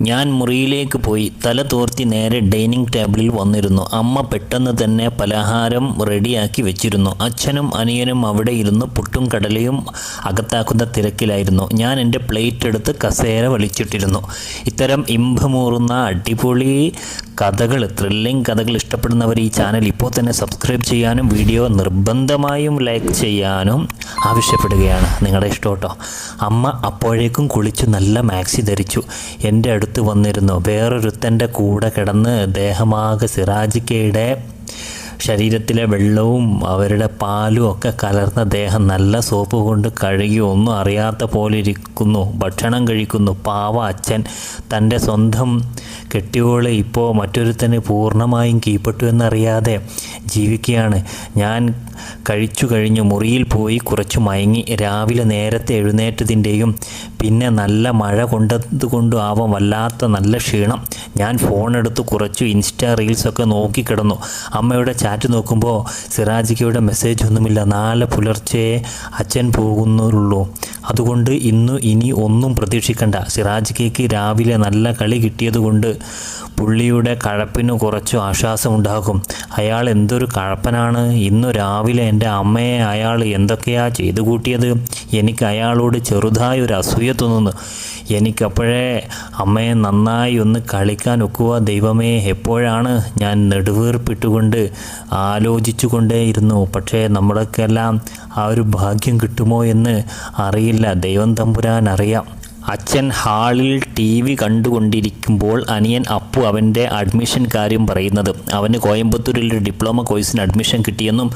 ഞാൻ മുറിയിലേക്ക് പോയി. തല തോർത്തി നേരെ ഡൈനിങ് ടേബിളിൽ വന്നിരുന്നു. അമ്മ പെട്ടെന്ന് തന്നെ പലഹാരം റെഡിയാക്കി വെച്ചിരുന്നു. അച്ഛനും അനിയനും അവിടെ ഇരുന്ന് പുട്ടും കടലയും അകത്താക്കുന്ന തിരക്കിലായിരുന്നു. ഞാൻ എന്റെ പ്ലേറ്റ് എടുത്ത് കസേര വലിച്ചിട്ടിരുന്നു. ഇത്തരം ഇമ്പമൂറുന്ന അടിപൊളി കഥകൾ ത്രില്ലിംഗ് കഥകൾ ഇഷ്ടപ്പെടുന്നവർ ഈ ചാനൽ ഇപ്പോൾ തന്നെ സബ്സ്ക്രൈബ് ചെയ്യാനും വീഡിയോ നിർബന്ധമായും ലൈക്ക് ചെയ്യാനും ആവശ്യപ്പെടുകയാണ്. നിങ്ങളുടെ ഇഷ്ടം കേട്ടോ. അമ്മ അപ്പോഴേക്കും കുളിച്ചു നല്ല മാക്സി ധരിച്ചു. എന്റെ അടുത്ത് വന്നിരുന്നു. വേറൊരുത്തന്റെ കൂടെ കിടന്ന് ദേഹമാകെ സിറാജിക്കയുടെ ശരീരത്തിലെ വെള്ളവും അവരുടെ പാലും ഒക്കെ കലർന്ന ദേഹം നല്ല സോപ്പ് കൊണ്ട് കഴുകി ഒന്നും അറിയാത്ത പോലെ ഇരിക്കുന്നു. ഭക്ഷണം കഴിക്കുന്നു. പാവ അച്ഛൻ തന്റെ സ്വന്തം കെട്ടിയോളെ ഇപ്പോൾ മറ്റൊരുത്തന് പൂർണമായും കീപ്പെട്ടു എന്നറിയാതെ ജീവിക്കുകയാണ്. ഞാൻ കഴിച്ചു കഴിഞ്ഞു മുറിയിൽ പോയി കുറച്ച് മയങ്ങി രാവിലെ നേരത്തെ എഴുന്നേറ്റതിന്റെയും പിന്നെ നല്ല മഴ കൊണ്ടതുകൊണ്ടും ആവാം വല്ലാത്ത നല്ല ക്ഷീണം. ഞാൻ ഫോണെടുത്ത് കുറച്ച് ഇൻസ്റ്റാ റീൽസൊക്കെ നോക്കിക്കിടന്നു. അമ്മയുടെ ചാറ്റ് നോക്കുമ്പോൾ സിറാജിക്കയുടെ മെസ്സേജ് ഒന്നുമില്ല. നാളെ പുലർച്ചെ അച്ഛൻ പോകുന്നുള്ളൂ. അതുകൊണ്ട് ഇന്ന് ഇനി ഒന്നും പ്രതീക്ഷിക്കണ്ട. സിറാജിക്കയ്ക്ക് രാവിലെ നല്ല കളി കിട്ടിയതുകൊണ്ട് പുള്ളിയുടെ കഴപ്പിന് കുറച്ചു ആശ്വാസമുണ്ടാകും. അയാൾ എന്തൊരു കഴപ്പനാണ്. ഇന്ന് രാവിലെ എന്റെ അമ്മയെ അയാൾ എന്തൊക്കെയാ ചെയ്തു കൂട്ടിയത്? എനിക്ക് അയാളോട് ചെറുതായി ഒരു അസൂയ തോന്നുന്നു. എനിക്കപ്പോഴേ അമ്മയെ നന്നായി ഒന്ന് കളിക്കാൻ ഒക്കുക ദൈവമേ എപ്പോഴാണ് ഞാൻ നെടുവീർപ്പിട്ടുകൊണ്ട് ആലോചിച്ചു കൊണ്ടേയിരുന്നു പക്ഷേ നമ്മളൊക്കെല്ലാം ആ ഒരു ഭാഗ്യം കിട്ടുമോ എന്ന് അറിയില്ല. ദൈവം തമ്പുരാൻ അറിയാം. അച്ഛൻ ഹാളിൽ ടി വി കണ്ടുകൊണ്ടിരിക്കുമ്പോൾ അനിയൻ അപ്പു അവന്റെ അഡ്മിഷൻ കാര്യം പറയുന്നത്. അവന് കോയമ്പത്തൂരിൽ ഒരു ഡിപ്ലോമ കോഴ്സിന് അഡ്മിഷൻ കിട്ടിയെന്നും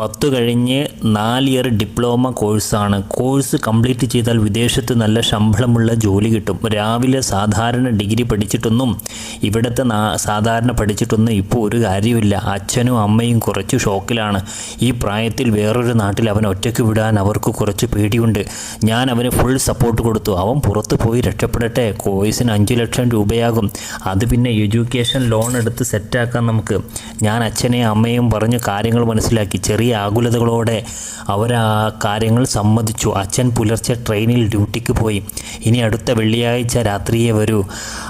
പത്ത് കഴിഞ്ഞ് നാല് ഇയർ ഡിപ്ലോമ കോഴ്സാണ്. കോഴ്സ് കംപ്ലീറ്റ് ചെയ്താൽ വിദേശത്ത് നല്ല ശമ്പളമുള്ള ജോലി കിട്ടും. രാവിലെ സാധാരണ ഡിഗ്രി പഠിച്ചിട്ടൊന്നും ഇവിടുത്തെ സാധാരണ പഠിച്ചിട്ടൊന്നും ഇപ്പോൾ ഒരു കാര്യമില്ല അച്ഛനും അമ്മയും കുറച്ച് ഷോക്കിലാണ്. ഈ പ്രായത്തിൽ വേറൊരു നാട്ടിൽ അവൻ ഒറ്റയ്ക്ക് വിടാൻ അവർക്ക് കുറച്ച് പേടിയുണ്ട്. ഞാൻ അവന് ഫുൾ സപ്പോർട്ട് കൊടുത്തു. അവൻ പുറത്ത് പോയി രക്ഷപ്പെടട്ടെ. കോഴ്സിന് അഞ്ച് ലക്ഷം രൂപയാകും. അത് പിന്നെ എഡ്യൂക്കേഷൻ ലോൺ എടുത്ത് സെറ്റാക്കാം നമുക്ക്. ഞാൻ അച്ഛനെയും അമ്മയും പറഞ്ഞ് കാര്യങ്ങൾ മനസ്സിലാക്കി. ചെറിയ ആകുലതകളോടെ അവർ ആ കാര്യങ്ങൾ സമ്മതിച്ചു. അച്ഛൻ പുലർച്ചെ ട്രെയിനിൽ ഡ്യൂട്ടിക്ക് പോയി. ഇനി അടുത്ത വെള്ളിയാഴ്ച രാത്രിയെ വരൂ.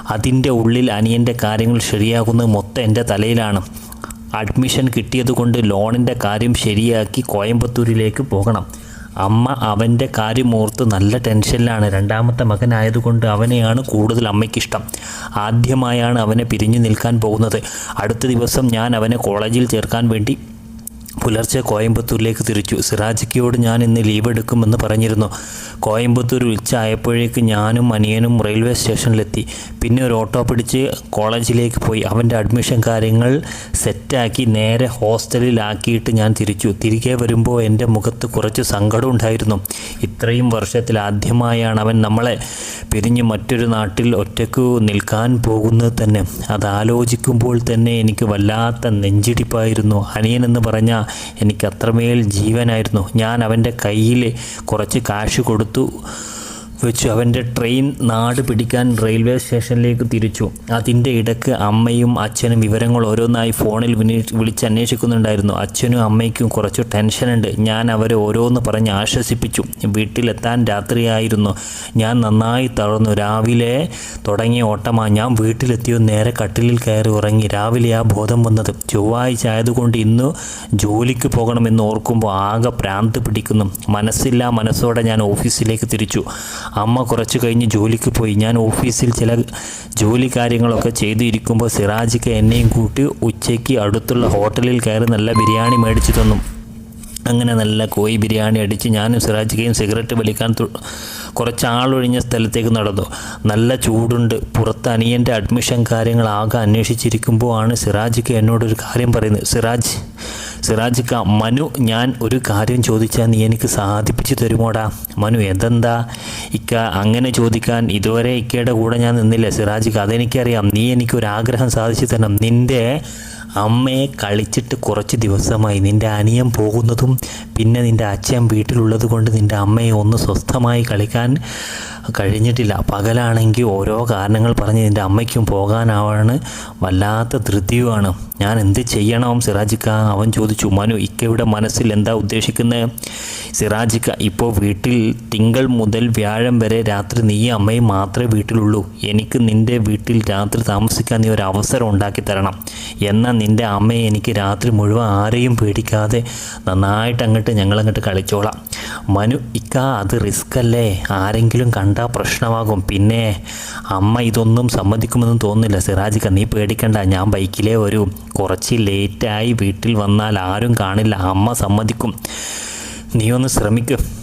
അതിന്റെ ഉള്ളിൽ അനിയന്റെ കാര്യങ്ങൾ ശരിയാകുന്നത് മൊത്തം എന്റെ തലയിലാണ്. അഡ്മിഷൻ കിട്ടിയതുകൊണ്ട് ലോണിന്റെ കാര്യം ശരിയാക്കി കോയമ്പത്തൂരിലേക്ക് പോകണം. അമ്മ അവന്റെ കാര്യമോർത്ത് നല്ല ടെൻഷനിലാണ്. രണ്ടാമത്തെ മകനായതുകൊണ്ട് അവനെയാണ് കൂടുതൽ അമ്മയ്ക്കിഷ്ടം. ആദ്യമായാണ് അവനെ പിരിഞ്ഞു നിൽക്കാൻ പോകുന്നത്. അടുത്ത ദിവസം ഞാൻ അവനെ കോളേജിൽ ചേർക്കാൻ വേണ്ടി പുലർച്ചെ കോയമ്പത്തൂരിലേക്ക് തിരിച്ചു. സിറാജിക്കയോട് ഞാൻ ഇന്ന് ലീവ് എടുക്കുമെന്ന് പറഞ്ഞിരുന്നു. കോയമ്പത്തൂർ ഉച്ച ആയപ്പോഴേക്ക് ഞാനും അനിയനും റെയിൽവേ സ്റ്റേഷനിലെത്തി പിന്നെ ഒരു ഓട്ടോ പിടിച്ച് കോളേജിലേക്ക് പോയി. അവന്റെ അഡ്മിഷൻ കാര്യങ്ങൾ സെറ്റാക്കി നേരെ ഹോസ്റ്റലിലാക്കിയിട്ട് ഞാൻ തിരിച്ചു. തിരികെ വരുമ്പോൾ എന്റെ മുഖത്ത് കുറച്ച് സങ്കടം ഉണ്ടായിരുന്നു. ഇത്രയും വർഷത്തിൽ ആദ്യമായാണ് അവൻ നമ്മളെ പിരിഞ്ഞ് മറ്റൊരു നാട്ടിൽ ഒറ്റയ്ക്ക് നിൽക്കാൻ പോകുന്നത് തന്നെ. അതാലോചിക്കുമ്പോൾ തന്നെ എനിക്ക് വല്ലാത്ത നെഞ്ചിടിപ്പായിരുന്നു. അനിയൻ എന്ന് പറഞ്ഞാൽ എനിക്ക് അത്രമേൽ ജീവനായിരുന്നു. ഞാൻ അവന്റെ കയ്യിൽ കുറച്ച് കാശ് കൊടുത്തു. വെച്ചു. അവന്റെ ട്രെയിൻ നാട് പിടിക്കാൻ റെയിൽവേ സ്റ്റേഷനിലേക്ക് തിരിച്ചു. അതിന്റെ ഇടയ്ക്ക് അമ്മയും അച്ഛനും വിവരങ്ങൾ ഓരോന്നായി ഫോണിൽ വിനി- വിളിച്ച് അന്വേഷിക്കുന്നുണ്ടായിരുന്നു അച്ഛനും അമ്മയ്ക്കും കുറച്ച് ടെൻഷനുണ്ട്. ഞാൻ അവരെ ഓരോന്ന് പറഞ്ഞ് ആശ്വസിപ്പിച്ചു. വീട്ടിലെത്താൻ രാത്രിയായിരുന്നു. ഞാൻ നന്നായി തളർന്നു. രാവിലെ തുടങ്ങിയ ഓട്ടമാ. ഞാൻ വീട്ടിലെത്തിയോ? നേരെ കട്ടിലിൽ കയറി ഉറങ്ങി. രാവിലെ ആ ബോധം വന്നത്. ചൊവ്വാഴ്ച ആയതുകൊണ്ട് ഇന്ന് ജോലിക്ക് പോകണമെന്ന് ഓർക്കുമ്പോൾ ആകെ പ്രാന്ത് പിടിക്കുന്നു. മനസ്സില്ലാ മനസ്സോടെ ഞാൻ ഓഫീസിലേക്ക് തിരിച്ചു. അമ്മ കുറച്ച് കഴിഞ്ഞ് ജോലിക്ക് പോയി. ഞാൻ ഓഫീസിൽ ചില ജോലി കാര്യങ്ങളൊക്കെ ചെയ്തു ഇരിക്കുമ്പോൾ സിറാജിക്ക് എന്നെയും കൂട്ടി ഉച്ചയ്ക്ക് അടുത്തുള്ള ഹോട്ടലിൽ കയറി നല്ല ബിരിയാണി മേടിച്ചു തന്നു. അങ്ങനെ നല്ല കോഴി ബിരിയാണി അടിച്ച് ഞാനും സിറാജിക്കയും സിഗരറ്റ് വലിക്കാൻ കുറച്ച് ആളൊഴിഞ്ഞ സ്ഥലത്തേക്ക് നടന്നു. നല്ല ചൂടുണ്ട്. പുറത്ത് അനിയന്റെ അഡ്മിഷൻ കാര്യങ്ങൾ ആകെ അന്വേഷിച്ചിരിക്കുമ്പോൾ ആണ് സിറാജിക്ക് എന്നോടൊരു കാര്യം പറയുന്നത്. സിറാജ് സിറാജിക്ക മനു ഞാൻ ഒരു കാര്യം ചോദിച്ചാൽ നീ എനിക്ക് സാധിപ്പിച്ചു തരുമോടാ? മനു എന്തെന്താ ഇക്ക അങ്ങനെ ചോദിക്കാൻ ഇതുവരെ ഇക്കയുടെ കൂടെ ഞാൻ നിന്നില്ല സിറാജിക്ക അതെനിക്കറിയാം. നീ എനിക്കൊരാഗ്രഹം സാധിച്ചു തരണം. നിന്റെ അമ്മയെ കളിച്ചിട്ട് കുറച്ച് ദിവസമായി നിന്റെ അനിയൻ പോകുന്നതും പിന്നെ നിന്റെ അച്ഛൻ വീട്ടിലുള്ളത് കൊണ്ട് നിന്റെ അമ്മയെ ഒന്ന് സ്വസ്ഥമായി കളിക്കാൻ കഴിഞ്ഞിട്ടില്ല. പകലാണെങ്കിൽ ഓരോ കാരണങ്ങൾ പറഞ്ഞ് എന്റെ അമ്മയ്ക്കും പോകാനാവാണ് വല്ലാത്ത ധൃതിയുമാണ്. ഞാൻ എന്ത് ചെയ്യണം സിറാജിക്ക? അവൻ ചോദിച്ചു മനു ഇക്കയുടെ മനസ്സിൽ എന്താ ഉദ്ദേശിക്കുന്നത് സിറാജിക്ക ഇപ്പോൾ വീട്ടിൽ തിങ്കൾ മുതൽ വ്യാഴം വരെ രാത്രി നീ അമ്മയും മാത്രമേ വീട്ടിലുള്ളൂ. എനിക്ക് നിന്റെ വീട്ടിൽ രാത്രി താമസിക്കാൻ നീ ഒരു അവസരം ഉണ്ടാക്കി തരണം. എന്നാൽ നിന്റെ അമ്മയെ എനിക്ക് രാത്രി മുഴുവൻ ആരെയും പേടിക്കാതെ നന്നായിട്ട് അങ്ങോട്ട് ഞങ്ങളങ്ങോട്ട് കളിച്ചോളാം. മനു ഇക്ക അത് റിസ്ക് അല്ലേ? ആരെങ്കിലും കണ്ടാൽ പ്രശ്നമാകും. പിന്നെ അമ്മ ഇതൊന്നും സമ്മതിക്കുമെന്ന് തോന്നുന്നില്ല. സിറാജിക്ക നീ പേടിക്കണ്ട. ഞാൻ ബൈക്കിലേ വരൂ. കുറച്ച് ലേറ്റായി വീട്ടിൽ വന്നാൽ ആരും കാണില്ല. അമ്മ സമ്മതിക്കും. നീ ഒന്ന് ശ്രമിക്കും.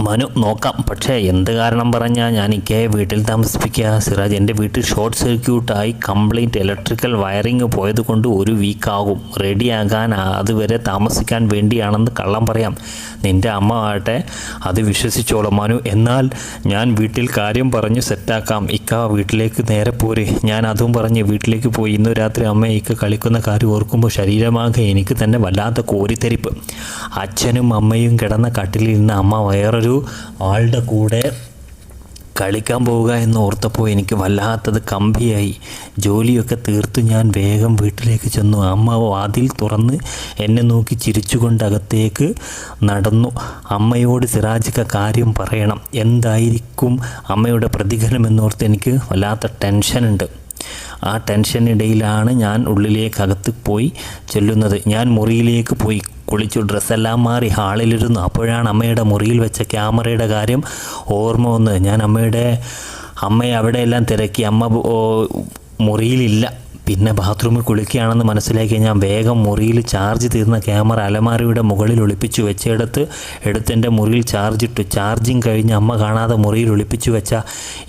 മനു നോക്കാം. പക്ഷേ എന്ത് കാരണം പറഞ്ഞാൽ ഞാൻ ഇക്കയെ വീട്ടിൽ താമസിപ്പിക്കുക? സിറാജ് എന്റെ വീട്ടിൽ ഷോർട്ട് സർക്യൂട്ടായി കംപ്ലീറ്റ് ഇലക്ട്രിക്കൽ വയറിങ് പോയത് കൊണ്ട് ഒരു വീക്കാകും. റെഡിയാകാൻ അതുവരെ താമസിക്കാൻ വേണ്ടിയാണെന്ന് കള്ളം പറയാം. നിന്റെ അമ്മ ആട്ടെ അത് വിശ്വസിച്ചോളൂ മനു. എന്നാൽ ഞാൻ വീട്ടിൽ കാര്യം പറഞ്ഞ് സെറ്റാക്കാം. ഇക്ക വീട്ടിലേക്ക് നേരെ പോരെ. ഞാൻ അതും പറഞ്ഞ് വീട്ടിലേക്ക് പോയി. ഇന്നു രാത്രി അമ്മ ഇക്ക കളിക്കുന്ന കാര്യം ഓർക്കുമ്പോൾ ശരീരമാകെ എനിക്ക് തന്നെ വല്ലാത്ത കോരിത്തെരിപ്പ്. അച്ഛനും അമ്മയും കിടന്ന കട്ടിലിൽ നിന്ന് അമ്മ വേറൊരു ആളുടെ കൂടെ കളിക്കാൻ പോവുക എന്ന് ഓർത്തപ്പോൾ എനിക്ക് വല്ലാത്തത് കമ്പിയായി. ജോലിയൊക്കെ തീർത്തു ഞാൻ വേഗം വീട്ടിലേക്ക് ചെന്നു. അമ്മ വാതിൽ തുറന്ന് എന്നെ നോക്കി ചിരിച്ചുകൊണ്ട് അകത്തേക്ക് നടന്നു. അമ്മയോട് സിറാജിക്ക കാര്യം പറയണം. എന്തായിരിക്കും അമ്മയുടെ പ്രതികരണം എന്നോർത്ത് എനിക്ക് വല്ലാത്ത ടെൻഷനുണ്ട്. ആ ടെൻഷനിടയിലാണ് ഞാൻ ഉള്ളിലേക്ക് അകത്ത് പോയി ചെല്ലുന്നത്. ഞാൻ മുറിയിലേക്ക് പോയി കുളിച്ചു. ഡ്രസ്സെല്ലാം മാറി ഹാളിലിരുന്നു. അപ്പോഴാണ് അമ്മയുടെ മുറിയിൽ വെച്ച ക്യാമറയുടെ കാര്യം ഓർമ്മ വന്നത്. ഞാൻ അമ്മയുടെ അമ്മയെ അവിടെയെല്ലാം തിരക്കി. അമ്മ മുറിയിലില്ല. പിന്നെ ബാത്റൂമിൽ കുളിക്കുകയാണെന്ന് മനസ്സിലാക്കി ഞാൻ വേഗം മുറിയിൽ ചാർജ് തീർന്ന ക്യാമറ അലമാരയുടെ മുകളിൽ ഒളിപ്പിച്ചു വെച്ചെടുത്ത് എടുത്ത് എന്റെ മുറിയിൽ ചാർജ് ഇട്ടു. ചാർജിങ് കഴിഞ്ഞ് അമ്മ കാണാതെ മുറിയിൽ ഒളിപ്പിച്ചു വെച്ച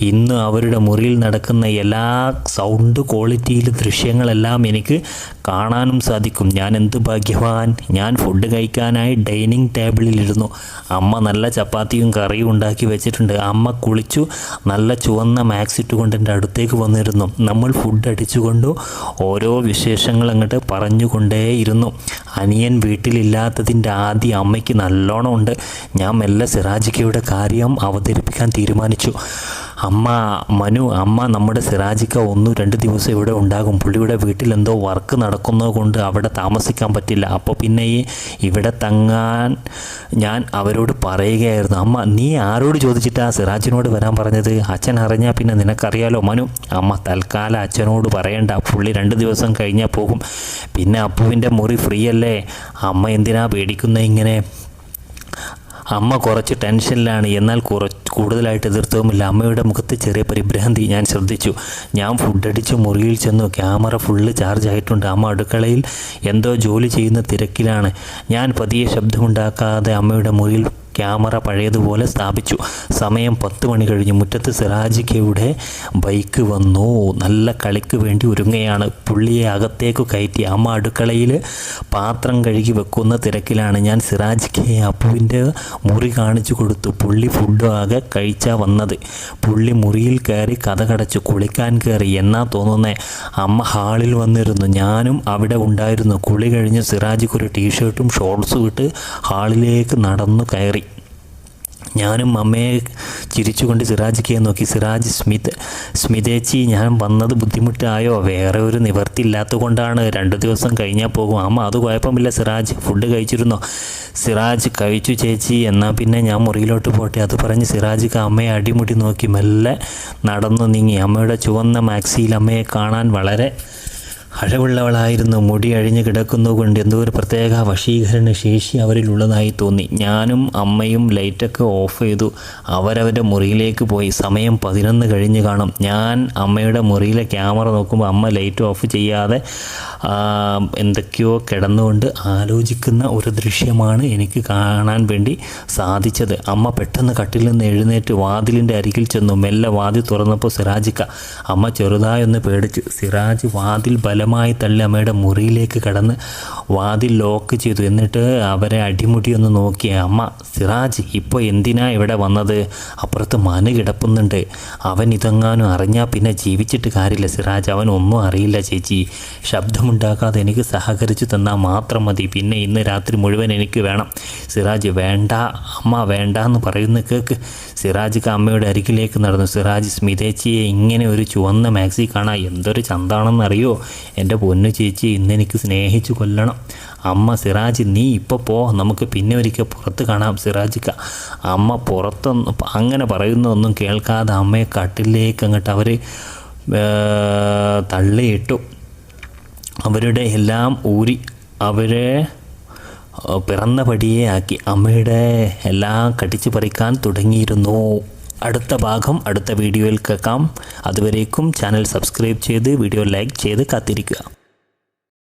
ഇന്ന് അവരുടെ മുറിയിൽ നടക്കുന്ന എല്ലാ സൗണ്ട് ക്വാളിറ്റിയിലും ദൃശ്യങ്ങളെല്ലാം എനിക്ക് കാണാനും സാധിക്കും. ഞാൻ എന്ത് ഭാഗ്യവാൻ. ഞാൻ ഫുഡ് കഴിക്കാനായി ഡൈനിങ് ടേബിളിലിരുന്നു അമ്മ നല്ല ചപ്പാത്തിയും കറിയും ഉണ്ടാക്കി വെച്ചിട്ടുണ്ട്. അമ്മ കുളിച്ചു. നല്ല ചുവന്ന മാക്സ് ഇട്ടുകൊണ്ട് എന്റെ അടുത്തേക്ക് വന്നിരുന്നു. നമ്മൾ ഫുഡ് അടിച്ചുകൊണ്ട് ഓരോ വിശേഷങ്ങൾ അങ്ങോട്ട് പറഞ്ഞുകൊണ്ടേയിരുന്നു. അനിയൻ വീട്ടിലില്ലാത്തതിന്റെ ആദ്യം അമ്മയ്ക്ക് നല്ലോണം ഉണ്ട്. ഞാൻ മെല്ലെ സിറാജിക്കയുടെ കാര്യം അവതരിപ്പിക്കാൻ തീരുമാനിച്ചു. അമ്മ മനു അമ്മ നമ്മുടെ സിറാജിക്ക ഒന്നും രണ്ട് ദിവസം ഇവിടെ ഉണ്ടാകും. പുള്ളിയുടെ വീട്ടിൽ എന്തോ വർക്ക് നടക്കുന്നത് കൊണ്ട് അവിടെ താമസിക്കാൻ പറ്റില്ല. അപ്പോൾ പിന്നെ ഈ ഇവിടെ തങ്ങാൻ ഞാൻ അവരോട് പറയുകയായിരുന്നു അമ്മ നീ ആരോട് ചോദിച്ചിട്ടാ സിറാജിനോട് വരാൻ പറഞ്ഞത്? അച്ഛൻ അറിഞ്ഞാൽ പിന്നെ നിനക്കറിയാലോ മനു? അമ്മ തൽക്കാലം അച്ഛനോട് പറയണ്ട. പുള്ളി രണ്ട് ദിവസം കഴിഞ്ഞാൽ പോകും. പിന്നെ അപ്പുവിന്റെ മുറി ഫ്രീ അല്ലേ അമ്മ എന്തിനാ പേടിക്കുന്നത് ഇങ്ങനെ? അമ്മ കുറച്ച് ടെൻഷനിലാണ്. എന്നാൽ കുറച്ച് കൂടുതലായിട്ട് എതിർത്തവുമില്ല അമ്മയുടെ മുഖത്ത് ചെറിയ പരിഭ്രാന്തി ഞാൻ ശ്രദ്ധിച്ചു. ഞാൻ ഫുഡ് അടിച്ച് മുറിയിൽ ചെന്നു. ക്യാമറ ഫുള്ള് ചാർജ് ആയിട്ടുണ്ട്. അമ്മ അടുക്കളയിൽ എന്തോ ജോലി ചെയ്യുന്ന തിരക്കിലാണ്. ഞാൻ പതിയെ ശബ്ദമുണ്ടാക്കാതെ അമ്മയുടെ മുറിയിൽ ക്യാമറ പഴയതുപോലെ സ്ഥാപിച്ചു. സമയം പത്ത് മണി കഴിഞ്ഞു മുറ്റത്ത് സിറാജിക്കയുടെ ബൈക്ക് വന്നു. നല്ല കളിക്ക് വേണ്ടി ഒരുങ്ങയാണ് പുള്ളിയെ അകത്തേക്ക് കയറ്റി അമ്മ അടുക്കളയിൽ പാത്രം കഴുകി വെക്കുന്ന തിരക്കിലാണ് ഞാൻ സിറാജിക്കയെ അപ്പുവിന്റെ മുറി കാണിച്ചു കൊടുത്തു. പുള്ളി ഫുഡ് ആകെ കഴിച്ചാ വന്നത്. പുള്ളി മുറിയിൽ കയറി കഥ കടച്ചു കുളിക്കാൻ കയറി. എന്നാ തോന്നുന്നേ? അമ്മ ഹാളിൽ വന്നിരുന്നു. ഞാനും അവിടെ ഉണ്ടായിരുന്നു. കുളി കഴിഞ്ഞ് സിറാജിക്ക് ഒരു ടീഷർട്ടും ഷോർട്സും ഇട്ട് ഹാളിലേക്ക് നടന്നു കയറി. ഞാനും അമ്മയെ ചിരിച്ചുകൊണ്ട് സിറാജിക്കയെ നോക്കി സിറാജ് സ്മിത് സ്മിതേച്ചി ഞാൻ വന്നത് ബുദ്ധിമുട്ടായോ? വേറെ ഒരു നിവർത്തി ഇല്ലാത്തതുകൊണ്ടാണ് രണ്ട് ദിവസം കഴിഞ്ഞാൽ പോകും. അമ്മ അത് കുഴപ്പമില്ല സിറാജ്. ഫുഡ് കഴിച്ചിരുന്നോ? സിറാജ് കഴിച്ചു ചേച്ചി. എന്നാൽ പിന്നെ ഞാൻ മുറിയിലോട്ട് പോട്ടെ. അത് പറഞ്ഞ് സിറാജിക്ക് അമ്മയെ അടിമുടി നോക്കി മെല്ലെ നടന്നു നീങ്ങി. അമ്മയുടെ ചുവന്ന മാക്സിയിൽ അമ്മയെ കാണാൻ വളരെ അഴവുള്ളവളായിരുന്നു. മുടി അഴിഞ്ഞു കിടക്കുന്നതുകൊണ്ട് എന്തോ ഒരു പ്രത്യേക വശീകരണ ശേഷി അവരിലുള്ളതായി തോന്നി. ഞാനും അമ്മയും ലൈറ്റൊക്കെ ഓഫ് ചെയ്തു. അവരവരുടെ മുറിയിലേക്ക് പോയി. സമയം പതിനൊന്ന് കഴിഞ്ഞ് കാണും. ഞാൻ അമ്മയുടെ മുറിയിലെ ക്യാമറ നോക്കുമ്പോൾ അമ്മ ലൈറ്റ് ഓഫ് ചെയ്യാതെ എന്തൊക്കെയോ കിടന്നുകൊണ്ട് ആലോചിക്കുന്ന ഒരു ദൃശ്യമാണ് എനിക്ക് കാണാൻ വേണ്ടി സാധിച്ചത്. അമ്മ പെട്ടെന്ന് കട്ടിൽ നിന്ന് എഴുന്നേറ്റ് വാതിലിന്റെ അരികിൽ ചെന്നു. മെല്ലെ വാതിൽ തുറന്നപ്പോൾ സിറാജിക്ക അമ്മ ചെറുതായൊന്ന് പേടിച്ച്. സിറാജ് വാതിൽ ബലമായി ബലമായി തള്ളി അമ്മയുടെ മുറിയിലേക്ക് കടന്ന് വാതിൽ ലോക്ക് ചെയ്തു. എന്നിട്ട് അവരെ അടിമുടി ഒന്ന് നോക്കി അമ്മ സിറാജ് ഇപ്പോൾ എന്തിനാ ഇവിടെ വന്നത്? അപ്പുറത്ത് മനു കിടപ്പുന്നുണ്ട്. അവൻ ഇതെങ്ങാനും അറിഞ്ഞാൽ പിന്നെ ജീവിച്ചിട്ട് കാര്യമില്ല സിറാജ്. അവൻ ഒന്നും അറിയില്ല ചേച്ചി. ശബ്ദമുണ്ടാക്കാതെ എനിക്ക് സഹകരിച്ചു തന്നാൽ മാത്രം മതി. പിന്നെ ഇന്ന് രാത്രി മുഴുവൻ എനിക്ക് വേണം. സിറാജ് വേണ്ട അമ്മ വേണ്ട എന്ന് പറയുന്ന കേക്ക് സിറാജ് അമ്മയുടെ അരികിലേക്ക് നടന്നു. സിറാജ് സ്മിതേച്ചിയെ ഇങ്ങനെ ഒരു ചുവന്ന മാക്സി കാണാൻ എന്തൊരു ചന്താണെന്ന് അറിയോ എന്റെ പൊന്നു ചേച്ചി ഇന്ന് എനിക്ക് സ്നേഹിച്ചു കൊല്ലണം. അമ്മ സിറാജ് നീ ഇപ്പോൾ പോ. നമുക്ക് പിന്നെ ഒരിക്കൽ പുറത്ത് കാണാം സിറാജിക്ക. അമ്മ പുറത്തൊന്നും അങ്ങനെ പറയുന്നൊന്നും കേൾക്കാതെ അമ്മയെ കട്ടിലേക്ക് അങ്ങോട്ട് അവർ തള്ളിയിട്ടു. അവരുടെ എല്ലാം ഊരി അവരെ ഏഹ്, പിറന്ന പടിയെ ആക്കി. അമ്മയുടെ എല്ലാം കടിച്ചു പറിക്കാൻ തുടങ്ങിയിരുന്നു. അടുത്ത ഭാഗം അടുത്ത വീഡിയോയിൽ കേൾക്കാം. അതുവരേക്കും ചാനൽ സബ്സ്ക്രൈബ് ചെയ്ത് വീഡിയോ ലൈക്ക് ചെയ്ത് കാത്തിരിക്കുക.